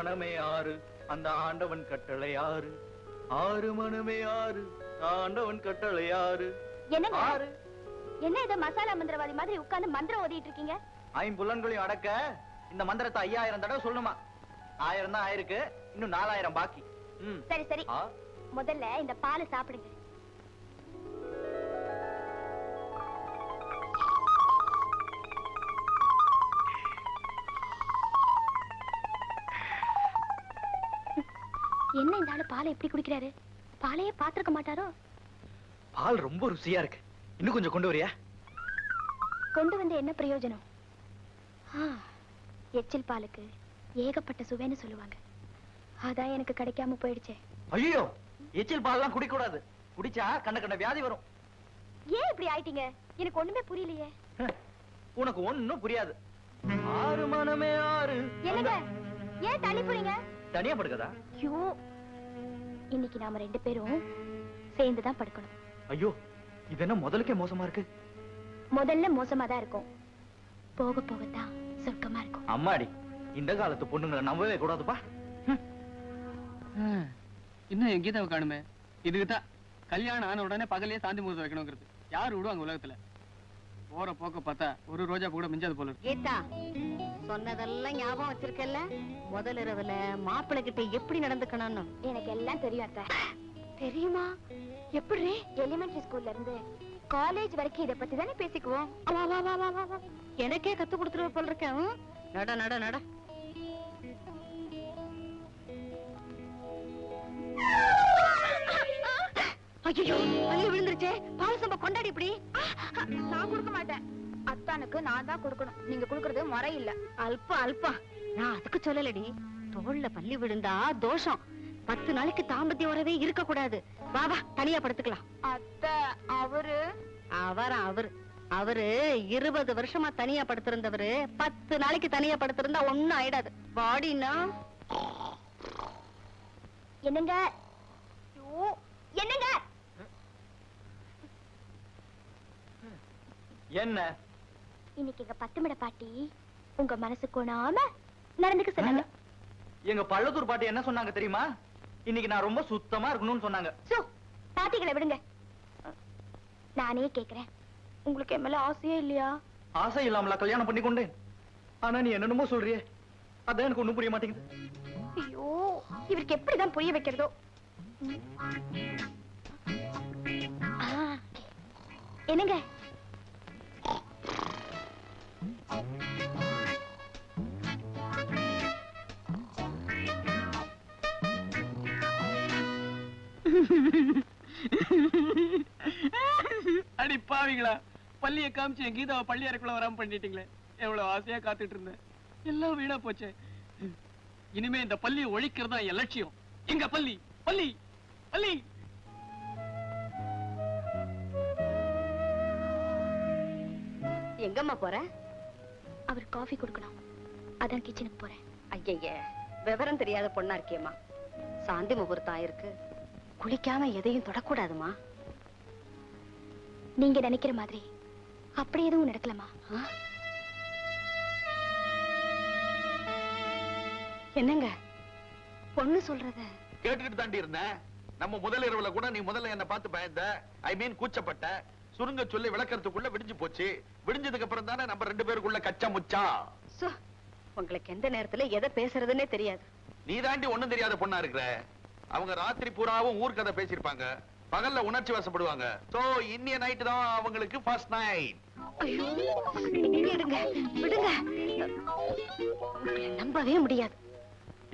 மனமே ஆறு அந்த ஆண்டவன் கட்டளை ஆறு. ஆறு மனமே ஆறு ஆண்டவன் கட்டளை ஆறு. என்னங்க? ஆறு. என்ன இத மசாலா மந்திரவாதி மாதிரி உட்கார்ந்து மந்திரம் ஓதிட்டு இருக்கீங்க? ஐம்புலன்களையும் அடக்க இந்த மந்திரத்தை ஐயாயிரம் தடவை சொல்லணுமா? ஆயிரம் தான் ஆயிருக்கு இன்னும் நாலாயிரம் பாக்கி. சரி சரி. முதல்ல இந்த பாலை சாப்பிடுங்க. என்ன இந்த ஆளு பாலை எப்படி குடிக்கிறாரு? பாலையே பாத்திருக்க மாட்டாரோ? பால் ரொம்ப ருசியா இருக்கு. இன்னும் கொஞ்சம் கொண்டு வரியா? கொண்டு வந்து என்ன பிரயோஜனம்? எச்சில் பாலுக்கு ஏகப்பட்ட சுவைன்னு சொல்லுவாங்க. அதான் எனக்கு கிடைக்காம போயிடுச்சே. ஐயோ எச்சில் பால்லாம் குடிக்க கூடாது குடிச்சா கண்ட கண்ட வியாதி வரும். ஏன் இப்படி ஆயிட்டீங்க? எனக்கு ஒண்ணுமே புரியலையே. உனக்கு ஒண்ணும் புரியாது. ஆறு மனமே ஆறு. என்னங்க? ஏன் தள்ளி போறீங்க? தனியா படுக்கதா? ஐயோ இன்னைக்கு நாம ரெண்டு பேரும் சேர்ந்து தான் படுக்கணும். ஐயோ இது என்ன முதலுக்கே மோசமா இருக்கு? முதல்ல மோசமா தான் இருக்கும். போக போகத்தான் சொர்க்கமா இருக்கும். அம்மாடி இந்த காலத்து பொண்ணுங்களை நம்பவே கூடாதுப்பா. இன்னும் என் கீதாவை காணுமே. இதுக்கு தான் கல்யாணம் ஆன உடனே பகலே சாந்தி முகூர்த்தம் வைக்கணுங்கிறது. யார் விடுவாங்க உலகத்துல? போற போக்க பார்த்தா ஒரு ரோஜா பூ கூட மிஞ்சாது போல கீதா சொன்னதெல்லாம் ஞாபகம் வச்சிருக்கல முதல் இரவுல மாப்பிள்ளை கிட்ட எப்படி நடந்துக்கணும்னு? எனக்கு எல்லாம் தெரியும் அத்தை. தெரியுமா? எப்படி? எலிமெண்டரி ஸ்கூல்ல இருந்து காலேஜ் வரைக்கும் இத பத்தி தானே பேசிக்குவோம்? வா, வா, வா, வா, வா, வா. எனக்கே கத்து கொடுத்துருவ போல இருக்கேன்? நட நட நட. ஐயோ பள்ளி விழுந்துருச்சே. பால் சம்பா கொண்டாடி இப்படி. நான் கொடுக்க மாட்டேன். அத்தானுக்கு நான் தான் கொடுக்கணும். நீங்க கொடுக்கறது முறை இல்ல. அல்பா அல்பா நான் அதுக்கு சொல்லலடி. தோல்ல பள்ளி விழுந்தா தோஷம். பத்து நாளைக்கு தாம்பத்திய உறவே இருக்க கூடாது வா வா தனியா படுத்துக்கலாம். அத்தை அவரு? அவர் அவர். அவரு இருபது வருஷமா தனியா படுத்திருந்தவரு. பத்து நாளைக்கு தனியா படுத்திருந்தா ஒண்ணும் ஆயிடாது. பாடினா என்னங்க? என்னங்க? என்ன? இன்னைக்கு எங்க பத்துமட பாட்டி உங்க மனசு கோணாம நடந்துக்க சொன்னாங்க எங்க பள்ளத்தூர் பாட்டி என்ன சொன்னாங்க தெரியுமா? இன்னைக்கு நான் ரொம்ப சுத்தமா இருக்கணும்னு சொன்னாங்க. சோ பாட்டிகளை விடுங்க. நானே கேக்குறேன். உங்களுக்கு என் மேல ஆசையே இல்லையா? ஆசை இல்லாமலா கல்யாணம் பண்ணி கொண்டேன் ஆனா நீ என்னென்னமோ சொல்றியே. அதான் எனக்கு ஒண்ணும் புரிய மாட்டேங்குது. ஐயோ இவருக்கு எப்படிதான் புரிய வைக்கிறதோ? என்னங்க? அடி பாவிங்களா பள்ளிய காமிச்சு என் கீதாவை பள்ளி அறைக்குள்ள வராம பண்ணிட்டீங்களே. எவ்வளவு ஆசையா காத்துட்டு இருந்தேன். எல்லாம் வீணா போச்சே. இனிமே இந்த பள்ளியை ஒழிக்கிறதா என் லட்சியம். எங்க பள்ளி? பள்ளி? பள்ளி? எங்கம்மா போற? அவர் காஃபி கொடுக்கணும். அதான் கிச்சனுக்கு போறேன். ஐயய்ய விவரம் தெரியாத பொண்ணா இருக்கியம்மா. சாந்தி முகூர்த்தம் ஆயிருக்கு. குளிக்காம எதையும் தொடக்கூடாதுமா? நீங்க நினைக்கிற மாதிரி அப்படி எதுவும் நடக்கலாமா? என்னங்க? பொண்ணு சொல்றத கேட்டுக்கிட்டு தாண்டி இருந்தேன். நம்ம முதல் இரவுல கூட நீ முதல்ல என்ன பார்த்து பயந்த. ஐ மீன் கூச்சப்பட்ட. சுருங்க சொல்லி விளக்கறதுக்குள்ள விடிஞ்சு போச்சு. விடிஞ்சதுக்கு அப்புறம் தானே நம்ம ரெண்டு பேருக்குள்ள கச்சா முச்சா சோ, உங்களுக்கு எந்த நேரத்துல எதை பேசுறதுன்னே தெரியாது. நீ தாண்டி ஒண்ணும் தெரியாத பொண்ணா இருக்கிற? அவங்க ராத்திரி பூராவும் ஊர் கதை பேசியிருப்பாங்க. பகல்ல உணர்ச்சி வசப்படுவாங்க. சோ இன்னிய நைட் தான் அவங்களுக்கு ஃபர்ஸ்ட் நைட் ஐயோ விடுங்க விடுங்க. உங்களை நம்பவே முடியாது.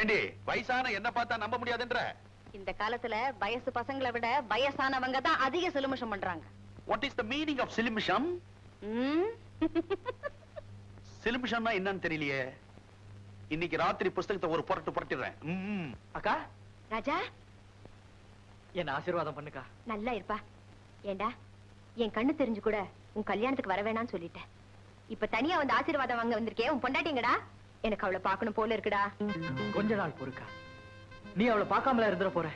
ஏண்டி வயசான என்ன பார்த்தா நம்ப முடியாதுன்ற? இந்த காலத்துல வயசு பசங்களை விட வயசானவங்க தான் அதிக சிலுமிஷம் பண்றாங்க. What is the meaning of சிலிமிஷம்? Hmm? சிலிமிஷம்னா என்னன்னு தெரியலையே. இன்னைக்கு ராத்திரி புஸ்தகத்தை ஒரு புரட்டு புரட்டிடுறேன். ம். அக்கா ராஜா? என்ன ஆசீர்வாதம் பண்ணுக்கா? நல்லா இருப்பா. ஏண்டா என் கண்ணு தெரிஞ்சு கூட உன் கல்யாணத்துக்கு வர வேணாம்னு சொல்லிட்டேன் இப்ப தனியா வந்து ஆசீர்வாதம் வாங்க வந்திருக்கே உன் பொண்டாட்டிங்கடா? எனக்கு அவளை பார்க்கணும் போல இருக்குடா. கொஞ்ச நாள் பொறுக்கா. நீ அவளை பார்க்காமல இருந்துட போற?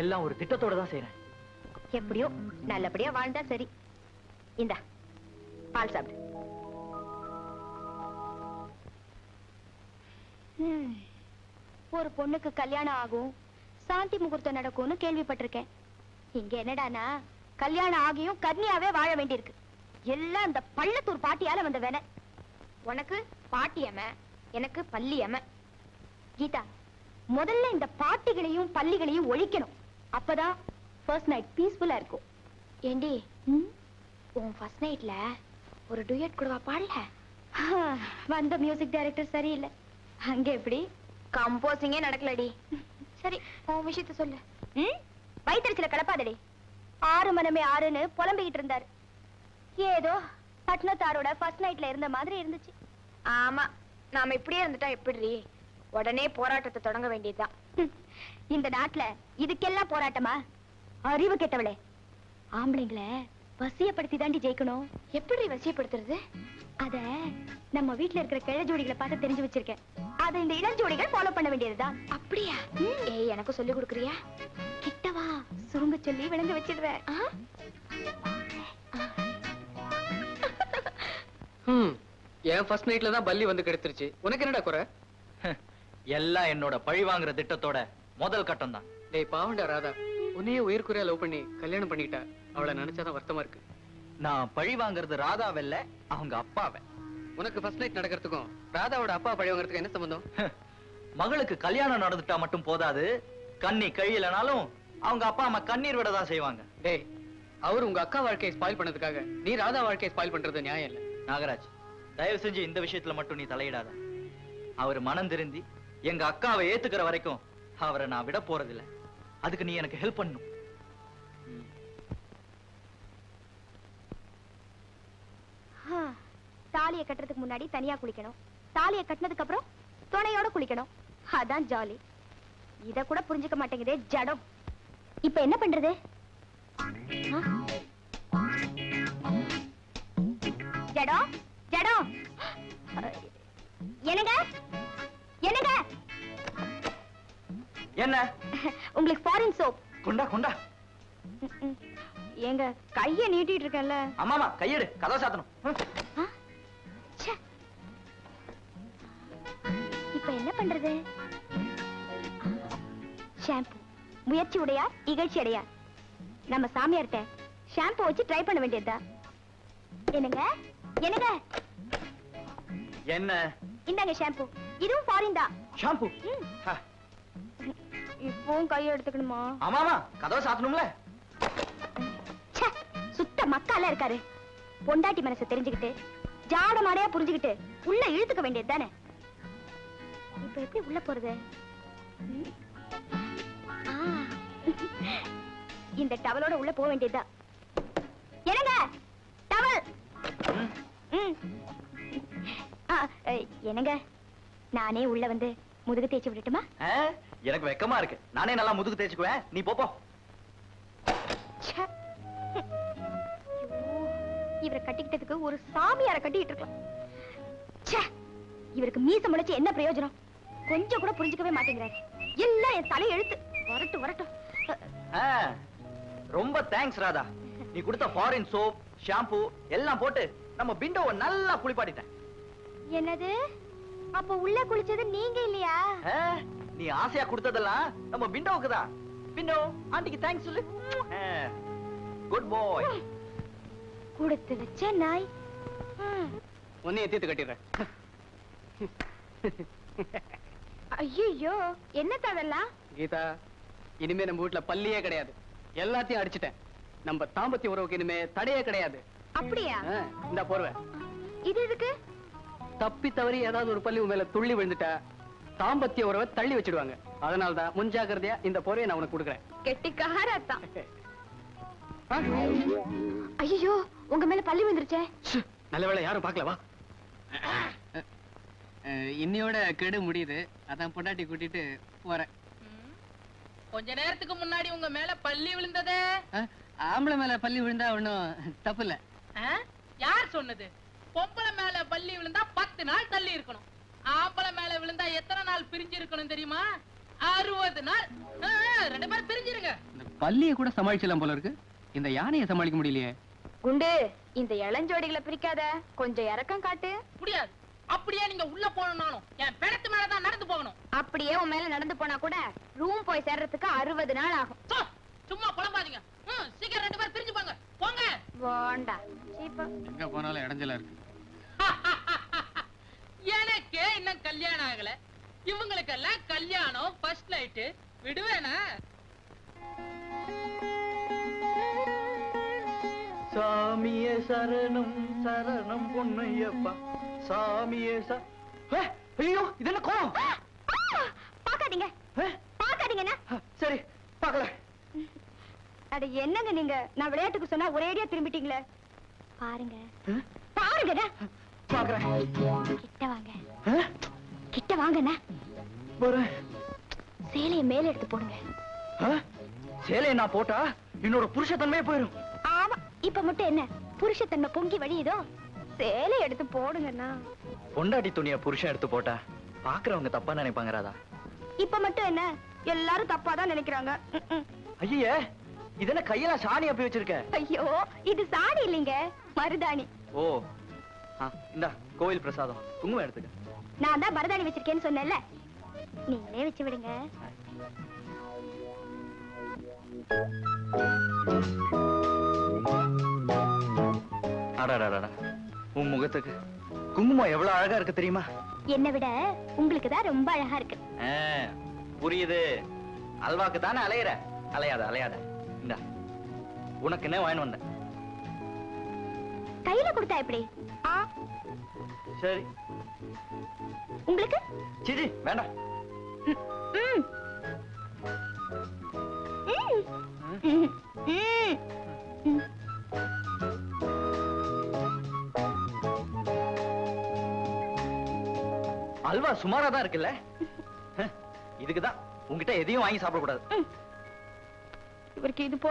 எல்லாம் ஒரு திட்டத்தோட தான் செய்யறேன் எப்படியோ நல்லபடியா வாழ்ந்தா சரி. இந்தா பால் சாப்பிடு. ஒரு பொண்ணுக்கு கல்யாணம் ஆகும் சாந்தி முகூர்த்தம் நடக்கும்னு கேள்விப்பட்டிருக்கேன். இங்க என்னடானா கல்யாணம் ஆகியும் கன்னியாவே வாழ வேண்டியிருக்கு. எல்லாம் அந்த பள்ளத்தூர் பாட்டியால வந்த வேலை. உனக்கு பாட்டியம்ம எனக்கு பள்ளியம்ம கீதா முதல்ல இந்த பாட்டிகளையும் பள்ளிகளையும் ஒழிக்கணும். அப்பதான் ஃபர்ஸ்ட் நைட் பீஸ்ஃபுல்லா இருக்கும். ஏண்டி உன் ஃபர்ஸ்ட் நைட்ல ஒரு டுயட் கூடவா பாடல? வந்த மியூசிக் டைரக்டர் சரியில்லை. அங்க எப்படி? கம்போசிங்கே நடக்கலடி. சரி உன் விஷயத்த சொல்லு. ம்? கலப்பாதடி. ஆறு மனமே ஆறுன்னு புலம்பிக்கிட்டு இருந்தாரு. ஏதோ பட்னத்தாரோட ஃபர்ஸ்ட் நைட்ல இருந்த மாதிரி இருந்துச்சு. ஆமா நாம இப்படியே இருந்துட்டா எப்படி உடனே போராட்டத்தை தொடங்க வேண்டியதுதான். இந்த நாட்டுல இதுக்கெல்லாம் போராட்டமா? அறிவு கெட்டவளே. ஆம்பளைங்களை. வசியப்படுத்தி தாண்டி ஜெயிக்கணும். எப்படி வசியப்படுத்துறது? அத நம்ம வீட்ல இருக்கிற கிழ ஜோடிகளை பார்த்து தெரிஞ்சு வச்சிருக்கேன். அதை இந்த இளஞ்சோடிகள் ஃபாலோ பண்ண வேண்டியதுதான். அப்படியா? ஏய் எனக்கு சொல்லி கொடுக்குறியா? கிட்டவா சுருங்க சொல்லி விளங்க வச்சிடுறேன்? ம். என் ஃபர்ஸ்ட் நைட்ல தான் பல்லி வந்து கெடுத்துருச்சு. உனக்கு என்னடா குறை? எல்லாம் என்னோட பழி வாங்குற திட்டத்தோட முதல் கட்டம் தான் டேய் பாவண்டா ராதா. உன்னையே உயிர்க்குறையா லவ் பண்ணி கல்யாணம் பண்ணிட்டா. அவளை நினைச்சாதான் வருத்தமா இருக்கு. நான் பழி வாங்குறது ராதாவல்ல அவங்க அப்பாவை. உனக்கு ஃபர்ஸ்ட் நைட் நடக்கிறதுக்கும் ராதாவோட அப்பா பழி வாங்குறதுக்கு என்ன சம்பந்தம்? மகளுக்கு கல்யாணம் நடந்துட்டா மட்டும் போதாது. கண்ணி கழியலனாலும் அவங்க அப்பா அம்மா கண்ணீர் விட தான் செய்வாங்க. டேய் அவர் உங்க அக்கா வாழ்க்கையை ஸ்பாயில் பண்ணதுக்காக நீ ராதா வாழ்க்கையை ஸ்பாயில் பண்றது நியாயம் இல்ல. நாகராஜ் தயவு செஞ்சு இந்த விஷயத்துல மட்டும் நீ தலையிடாத. அவர் மனம் திருந்தி எங்க அக்காவை ஏத்துக்கிற வரைக்கும் அவரை நான் விட போறதில்ல. அதுக்கு நீ எனக்கு ஹெல்ப் பண்ணணும். தாலியை கட்டுறதுக்கு முன்னாடி தனியா குளிக்கணும். தாலியை கட்டினதுக்கு அப்புறம் துணையோட குளிக்கணும். அதான் ஜாலி இத கூட புரிஞ்சுக்க மாட்டேங்குதே ஜடம். இப்ப என்ன பண்றது? ஜடம்? ஜடம்? என்னங்க? என்னங்க? என்ன? உங்களுக்கு ஃபாரின் சோப் கொண்டா கொண்டா. ஏங்க கைய நீட்டிட்டு இருக்கேன்ல. ஆமாமா கையெடு. கதவை சாத்தணும். முயற்சி உடையார் இகழ்ச்சி அடையார் நம்ம சாமியார்ட்ட ஷாம்பு வச்சு ட்ரை பண்ண வேண்டியதுதான் என்னங்க? என்னங்க? என்ன? இந்தாங்க ஷாம்பு இதுவும் ஃபாரின் தான். ஷாம்பு இப்பவும் கையை எடுத்துக்கணுமா? ஆமாமா கதவை சாத்தணும்ல. சுத்த மக்கால இருக்காரு. பொண்டாட்டி மனசை தெரிஞ்சுக்கிட்டு ஜாட மாடையா புரிஞ்சுக்கிட்டு உள்ள இழுத்துக்க வேண்டியது தானே இப்ப எப்படி உள்ள போறது. இந்த டவலோட உள்ள போக வேண்டியதுதான். என்னங்க? டவல். என்னங்க? நானே உள்ள வந்து முதுகு தேய்ச்சி விடட்டுமா? எனக்கு வெக்கமா இருக்கு. நானே நல்லா முதுகு தேய்ச்சுக்குவேன். நீ போ, போ. ச்சே. ஐயோ, இவரை கட்டிக்கிட்டதுக்கு ஒரு சாமியார கட்டிக்கிட்டு இருக்கலாம். இவருக்கு மீச முளைச்சு என்ன பிரயோஜனம்? கொஞ்சம் கூட புரிஞ்சுக்கவே மாட்டேங்கிறாரு. எல்லாம் என் தலை எழுத்து வரட்டும் வரட்டும். ரொம்ப தேங்க்ஸ் ராதா. நீ கொடுத்த ஃபாரின் சோப் ஷாம்பு எல்லாம் போட்டு நம்ம பிண்டோவை நல்லா குளிப்பாட்டிட்டேன். என்னது? அப்ப உள்ள குளிச்சது நீங்க இல்லையா? நீ ஆசையா கொடுத்ததெல்லாம் நம்ம பிண்டோவுக்கு தான். பிண்டோ ஆண்டிக்கு தேங்க்ஸ் சொல்லு. குட் பாய் கொடுத்து வச்ச நாய். உன்னைய தீர்த்து கட்டிடுறேன். ஐயையோ என்னத்த அதெல்லாம்? கீதா இனிமே நம்ம வீட்ல பல்லியே கிடையாது. எல்லாத்தையும் அடிச்சிட்டேன். நம்ம தாம்பத்திய உறவுக்கு இனிமே தடையே கிடையாது. அப்படியா? இந்த போர்வை. இது எதுக்கு? தப்பி தவறி ஏதாவது ஒரு பள்ளி மேல துள்ளி விழுந்துட்டா தாம்பத்திய உறவை தள்ளி வச்சிடுவாங்க. அதனால தான் முன்ஜாக்கிரதையா இந்த போர்வையை நான் உனக்கு கொடுக்குறேன். கெட்டிக்காரத்தான்? ஐயோ உங்க மேல பள்ளி வந்துருச்சே ச்சே, நல்ல வேளை யாரும் பார்க்கல வா. இன்னையோட கெடு முடியுது. அதான் பொண்டாட்டி கூட்டிட்டு போறேன். கொஞ்ச நேரத்துக்கு முன்னாடி உங்க மேல பள்ளி விழுந்ததே. ஆம்பளை மேல பள்ளி விழுந்தா ஒண்ணும் தப்பு இல்ல? யார் சொன்னது? பொம்பளை மேல பள்ளி விழுந்தா பத்து நாள் தள்ளி இருக்கணும். ஆம்பளை மேல விழுந்தா எத்தனை நாள் பிரிஞ்சு இருக்கணும் தெரியுமா? அறுபது நாள். ரெண்டு பேரும் பிரிஞ்சிருங்க. இந்த பள்ளியை கூட சமாளிச்சலாம் போல இருக்கு. இந்த யானையை சமாளிக்க முடியலையே. குண்டு இந்த இளஞ்சோடிகளை பிரிக்காத கொஞ்சம் இறக்கம் காட்டு. முடியாது. அப்படியே நீங்க உள்ள போகணும்னாலும் என் பிணத்து மேலதான் நடந்து போகணும். அப்படியே உன் மேல நடந்து போனா கூட ரூம் போய் சேர்றதுக்கு அறுபது நாள் ஆகும். சும்மா புலம்பாதீங்க. சீக்கிரம் ரெண்டு பேரும் பிரிஞ்சு போங்க. போங்க. வேண்டா எங்க போனாலும் இடைஞ்சலா இருக்கு. எனக்கு இன்னும் கல்யாணம் ஆகல. இவங்களுக்கெல்லாம் கல்யாணம் ஃபர்ஸ்ட் லைட் விடுவேனா? சாமியே சரணம் சரணம் பொன்னையப்பா. சாமியே ச ஐயோ இது என்ன கோலம்? பாக்காதீங்க பாக்காதீங்கண்ணா சரி பார்க்கல. அட என்னங்க நீங்க? நான் விளையாட்டுக்கு சொன்னா ஒரேடியா திரும்பிட்டீங்களே. பாருங்க. பாக்குறேன் கிட்ட வாங்க. கிட்ட வாங்கண்ணா சேலைய மேல எடுத்து போடுங்க? சேலையை நான் போட்டா என்னோட புருஷத்தன்மையே போயிடும் ஆமா இப்ப மட்டும் என்ன? புருஷத்தன்மை பொங்கி வழியுதோ? சேலை எடுத்து போடுங்கண்ணா. பொண்டாட்டி துணியை புருஷன் எடுத்து போட்டா பாக்குறவங்க தப்பா நினைப்பாங்க ராதா. இப்ப மட்டும் என்ன? எல்லாரும் தப்பா தான் நினைக்கிறாங்க. ஐயே இதென்ன கையில சாணி அப்பி வச்சிருக்க? ஐயோ இது சாடி இல்லைங்க மருதாணி. ஓ இந்தா கோவில் பிரசாதம். குங்குமம் எடுத்துக்க. நான் தான் மருதாணி வச்சிருக்கேன்னு சொன்னேன்ல. நீங்களே வச்சு விடுங்க. அடாடாடா உன் முகத்துக்கு குங்குமம் எவ்வளவு அழகா இருக்கு தெரியுமா? என்னை விட உங்களுக்கு தான் ரொம்ப அழகா இருக்கு. புரியுது. அல்வாக்கு தானே அலையிற? அலையாத அலையாத. இந்தா உனக்கு என்ன வாங்கி வந்தேன். கையில கொடுத்தா எப்படி? சரி. உங்களுக்கு? சிஜி வேண்டாம். ம், அல்வா சுமாரா தான் இருக்குல்ல? இதுக்கு தான் உன்கிட்ட எதையும் வாங்கி சாப்பிடக்கூடாது. இவருக்கு இது போ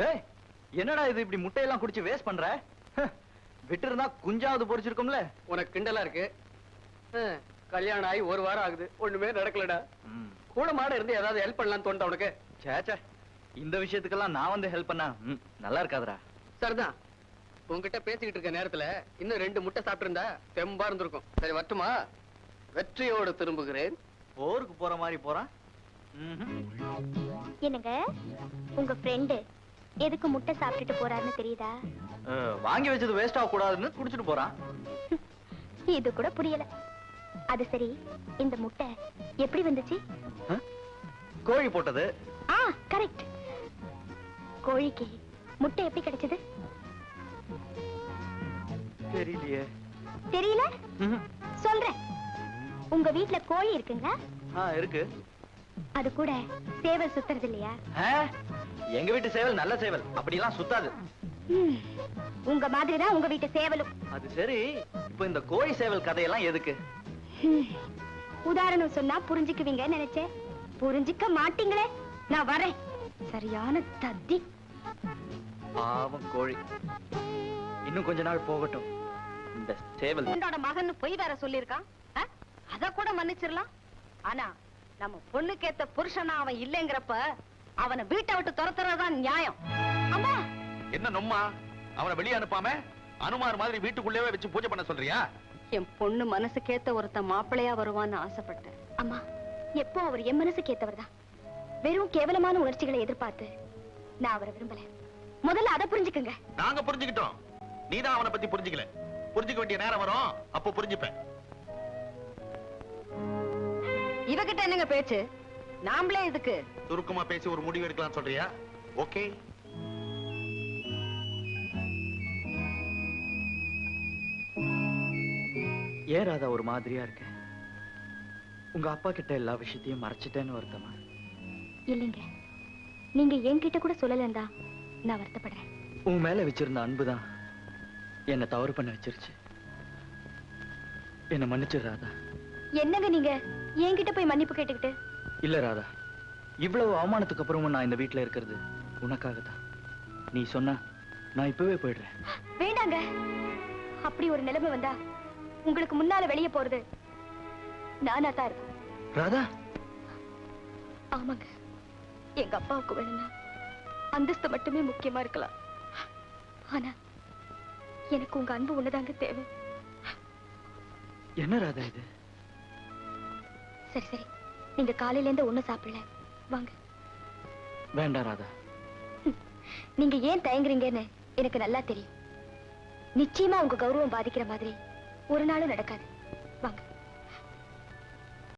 டேய் என்னடா இது இப்படி முட்டையெல்லாம் குடிச்சு வேஸ்ட் பண்ற? விட்டு இருந்தா குஞ்சாவது பொரிச்சிருக்கும்ல. உனக்கு கிண்டலா இருக்கு. கல்யாணம் ஆகி ஒரு வாரம் ஆகுது. ஒண்ணுமே நடக்கலடா. கூட மாட இருந்து ஏதாவது ஹெல்ப் பண்ணலாம் தோணுதா உனக்கு? சே சே இந்த விஷயத்துக்கெல்லாம் நான் வந்து ஹெல்ப் பண்ணா நல்லா இருக்காதுடா. சரிதான். உன்கிட்ட பேசிக்கிட்டு இருக்க நேரத்துல இன்னும் ரெண்டு முட்டை சாப்பிட்டிருந்தா தெம்பா இருந்திருக்கும். சரி வரட்டுமா? வெற்றியோடு திரும்புகிறேன். போருக்கு போற மாதிரி போறான். என்னங்க? உங்க ஃப்ரெண்டு எதுக்கு முட்டை சாப்பிட்டுட்டு போறாருன்னு தெரியுதா? வாங்கி வச்சது வேஸ்ட் ஆக கூடாதுன்னு குடிச்சிட்டு போறான் இது கூட புரியல. அது சரி இந்த முட்டை எப்படி வந்துச்சு? கோழி போட்டது. ஆ கரெக்ட் கோழிக்கு முட்டை எப்படி கிடைச்சது? தெரியலையே. தெரியல. சொல்றேன். உங்க வீட்ல கோழி இருக்குங்களா? ஆ இருக்கு. அது கூட சேவல் சுத்துறது இல்லையா? எங்க வீட்டு சேவல் நல்ல சேவல். அப்படிலாம் சுத்தாது. உங்க மாதிரிதான் உங்க வீட்டு சேவலும். அது சரி. இப்போ இந்த கோழி சேவல் கதையெல்லாம் எதுக்கு? உதாரணம் சொன்னா புரிஞ்சுக்குவீங்கன்னு நினைச்சேன். புரிஞ்சுக்க மாட்டீங்களே. நான் வரேன். சரியான தத்தி. பாவம் கோழி. இன்னும் கொஞ்ச நாள் போகட்டும். இந்த சேவல் உன்னோட மகன் பொய் வேற சொல்லிருக்கான் அத கூட மன்னிச்சிடலாம் ஆனா நம்ம பொண்ணுக்கேத்த புருஷனா அவன் இல்லைங்கிறப்ப அவனை வீட்டை விட்டு துரத்துறதுதான் நியாயம். அம்மா! என்ன நொம்மா? அவனை வெளியே அனுப்பாம அனுமார் மாதிரி வீட்டுக்குள்ளேயே வச்சு பூஜை பண்ண சொல்றியா? என் பொண்ணு மனசுக்கேத்த ஒருத்த மாப்பிள்ளையா வருவான்னு ஆசைப்பட்டேன். அம்மா எப்போ அவர் என் மனசுக்கு ஏத்தவர்தான் வெறும் கேவலமான உணர்ச்சிகளை எதிர்பார்த்து நான் அவரை விரும்பல. முதல்ல அதை புரிஞ்சுக்குங்க. நாங்க புரிஞ்சுக்கிட்டோம். நீதான் அவனை பத்தி புரிஞ்சுக்கல. புரிஞ்சுக்க வேண்டிய நேரம் வரும். அப்போ புரிஞ்சுப்பேன். இவகிட்ட என்னங்க பேச்சு? நாமளே இதுக்கு. சுருக்கமா பேசி ஒரு முடிவு எடுக்கலாம் சொல்றியா? ஓகே. ஏன் ராதா ஒரு மாதிரியா இருக்க? உங்க அப்பா கிட்ட எல்லா விஷயத்தையும் மறைச்சிட்டேன்னு வருத்தமா? இல்லைங்க. நீங்க என்கிட்ட கூட சொல்லலந்தா நான் வருத்தப்படுறேன். உன் மேல வச்சிருந்த அன்புதான் என்ன தவறு பண்ண வச்சிருச்சு. என்ன மன்னிச்சிரு ராதா. என்னங்க நீங்க? என்கிட்ட போய் மன்னிப்பு கேட்டுக்கிட்டு? இல்ல ராதா. இவ்வளவு அவமானத்துக்கு அப்புறமும் நான் இந்த வீட்ல இருக்கிறது உனக்காகத்தான். நீ சொன்னா நான் இப்பவே போயிடுறேன். வேண்டாங்க. அப்படி ஒரு நிலைமை வந்தா உங்களுக்கு முன்னால வெளியே போறது நானா தான் இருக்கும் ராதா. ஆமாங்க. எங்க அப்பாவுக்கு வேணும்னா அந்தஸ்து மட்டுமே முக்கியமா இருக்கலாம். ஆனா எனக்கு உங்க அன்பு ஒண்ணுதாங்க தேவை. என்ன ராதா இது? சரி சரி. நீங்க காலையில இருந்து ஒண்ணும் சாப்பிடல. வாங்க. வேண்டாம் ராதா. நீங்க ஏன் தயங்குறீங்கன்னு எனக்கு நல்லா தெரியும். நிச்சயமா உங்க கௌரவம் பாதிக்கிற மாதிரி ஒரு நாளும் நடக்காது. வாங்க.